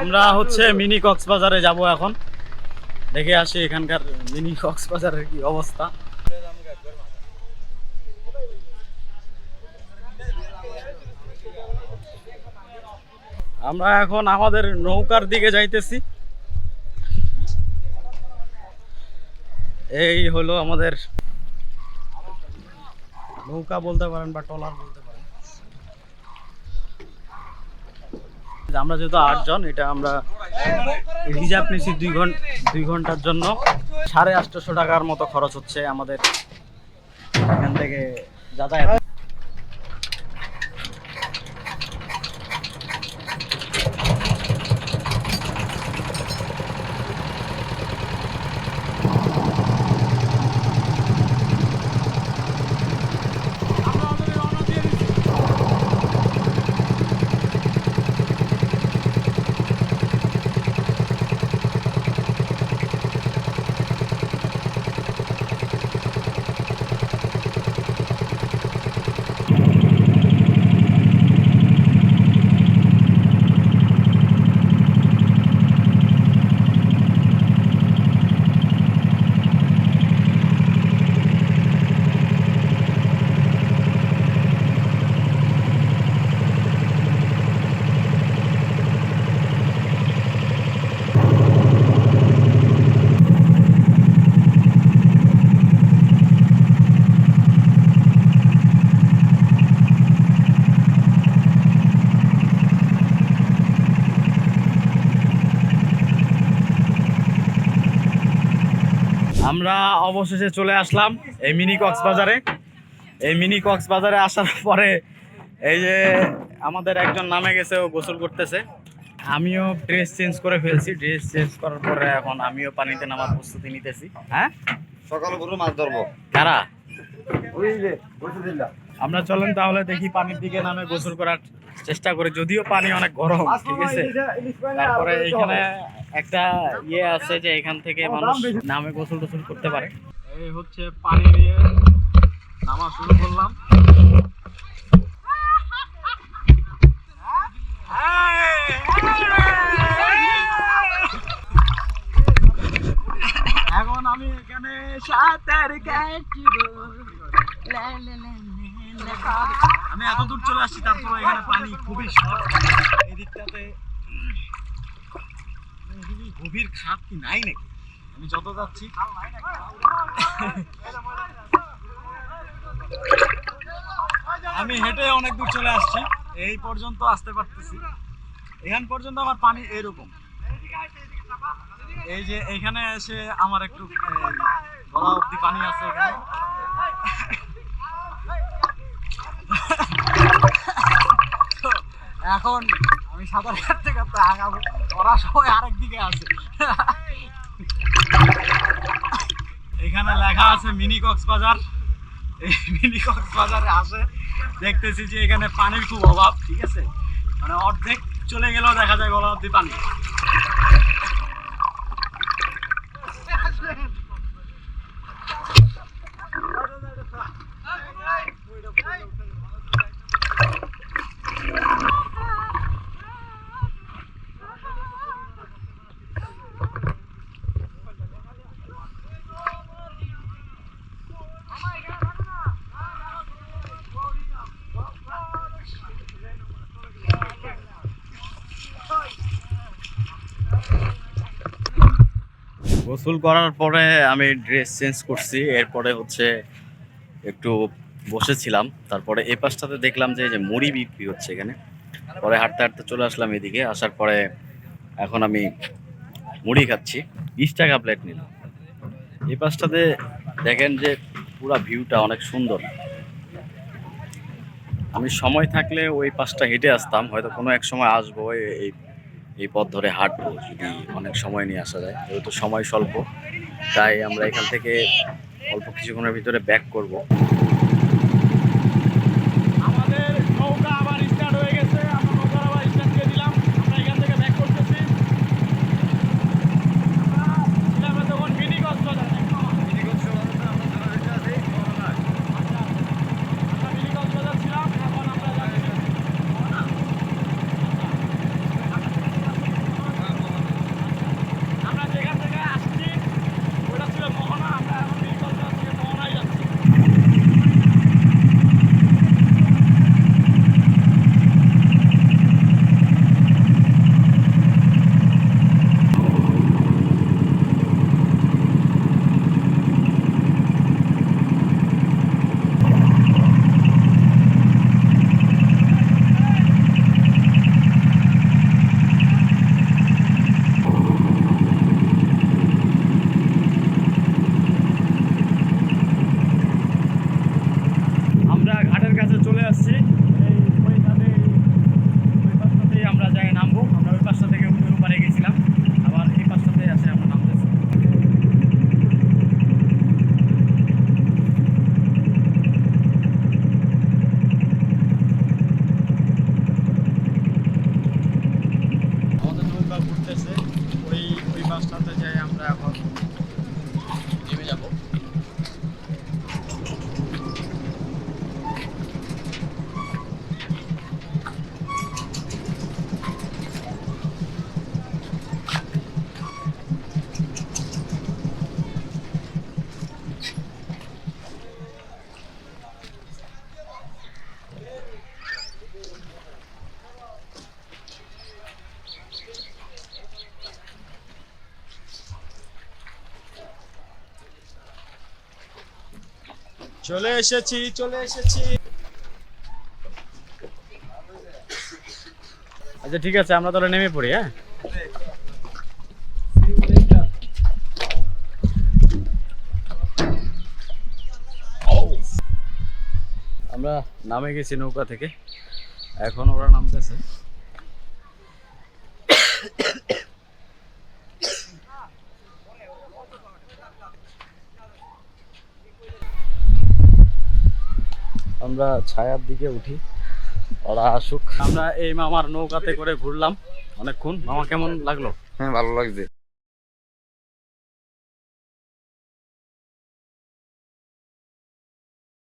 আমরা হচ্ছে মিনি কক্সবাজারে যাব এখন। দেখে আসি এখানকার মিনি কক্সবাজারের কি অবস্থা। আমরা এখন আমাদের নৌকার দিকে যাইতেছি। এই হলো আমাদের নৌকা বলতে পারেন বা ট্রলার বলতে আমরা যেহেতু আটজন, এটা আমরা রিজার্ভ নিয়েছি দুই ঘণ্টা দুই ঘণ্টার জন্য। সাড়ে আটশোশো টাকার মতো খরচ হচ্ছে আমাদের এখান থেকে যাতায়াত। আমরা অবশেষে চলে আসলাম এই মিনি কক্সবাজারে। এই মিনি কক্সবাজারে আসার পরে এই যে আমাদের একজন নামে গেছে ও গোসল করতেছে। আমিও ড্রেস চেঞ্জ করে ফেলছি। ড্রেস চেঞ্জ করার পরে এখন আমিও পানিতে নামার প্রস্তুতি নিতেছি। হ্যাঁ? সকাল বড় মাছ ধরবো। কারা? আমরা চলেন তাহলে দেখি পানির দিকে নামে গোসল করার চেষ্টা করে। যদিও পানি অনেক গরম, ঠিক আছে? তারপরে এখানে একটা ইয়ে আছে যে এখান থেকে মানুষ নামে গোসল টোসল করতে পারে। এই হচ্ছে পানি দিয়ে নামা শুরু করলাম এখন আমি এখানে আমি এত দূর চলে আসছি তারপরে এখানে পানি খুবই শর্ট এদিকটাতে এদিকে গভীর খাত কি নাই নাকি? আমি যত যাচ্ছি। আমি হেঁটে অনেক দূর চলে আসছি। এই পর্যন্ত আসতে পারতেছি। এখান পর্যন্ত আমার পানি এরকম। এই যে এখানে এসে আমার একটু এখানে। আমি সাঁতার কাটতে কাটতে আগাবো। ওরা সবাই আরেক দিকে আছে। এখানে লেখা আছে মিনি কক্সবাজার। এই মিনি কক্সবাজারে আসে। দেখতেছি যে এখানে পানির খুব অভাব, ঠিক আছে? মানে অর্ধেক চলে গেলেও দেখা যায় গলা অব্দি পানি। গোসল করার পরে আমি ড্রেস চেঞ্জ করছি। এরপরে হচ্ছে একটু বসেছিলাম। তারপরে এই পাশটাতে দেখলাম যে যে মুড়ি বিক্রি হচ্ছে এখানে। পরে হাঁটতে হাঁটতে চলে আসলাম এদিকে। আসার পরে এখন আমি মুড়ি খাচ্ছি। বিশ টাকা প্লেট নিলাম। এই পাশটাতে দেখেন যে পুরা ভিউটা অনেক সুন্দর। আমি সময় থাকলে ওই পাশটা হেঁটে আসতাম। হয়তো কোনো এক সময় আসব এই- এই পথ ধরে হাঁটবো যদি অনেক সময় নিয়ে আসা যায়। যেহেতু সময় স্বল্প, তাই আমরা এখান থেকে অল্প কিছুক্ষণের ভিতরে ব্যাক করব। Warsztat চলে এসেছি চলে এসেছি। আচ্ছা ঠিক আছে, আমরা তাহলে নেমে পড়ি হ্যাঁ? আমরা নামে গেছি নৌকা থেকে। এখন ওরা নামতেছে। আমরা ছায়ার দিকে উঠি। ওরা আসুক। আমরা এই মামার নৌকাতে করে ঘুরলাম অনেকক্ষণ। মামা কেমন লাগল? হ্যাঁ ভালো লাগছে।